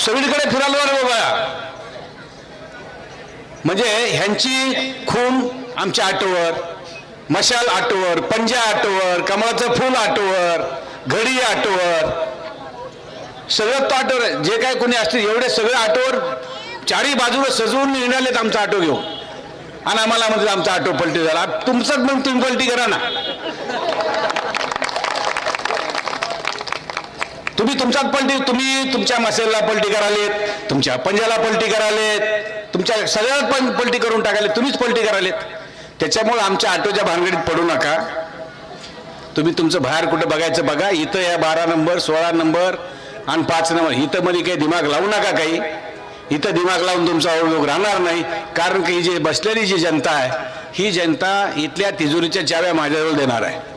सगळीकडे फिरायला रे बाबा. म्हणजे ह्यांची खून आमच्या आटोवर मशाल आटोवर पंजा आटोवर कमळाचं फूल आटोवर घडी आटोवर सगळं तो आटोवर जे काय कोणी असतील एवढे सगळे आटोवर चारही बाजूला सजवून निघालेत आमचा आटो घेऊन. आणि आम्हाला म्हणजे आमचा आटो पलटी झाला. तुमचाच मग तुम्ही पलटी करा ना. तुम्ही तुमच्यात पलटी तुम्ही तुमच्या मसेलला पलटी करालेत तुमच्या पंजाला पलटी करालेत तुमच्या सगळ्यात पण पलटी करून टाकाले तुम्हीच पलटी करालेत. त्याच्यामुळे आमच्या ऑटोच्या भानगडीत पडू नका. तुम्ही तुमचं बाहेर कुठं बघायचं बघा. इथं या बारा नंबर सोळा नंबर आणि पाच नंबर. इथं मध्ये काही दिमाग लावू नका काही. इथं दिमाग लावून तुमचा उपयोग राहणार नाही. कारण की ही जी बसलेली जी जनता आहे ही जनता इथल्या तिजोरीच्या चाव्या माझ्याजवळ देणार आहे.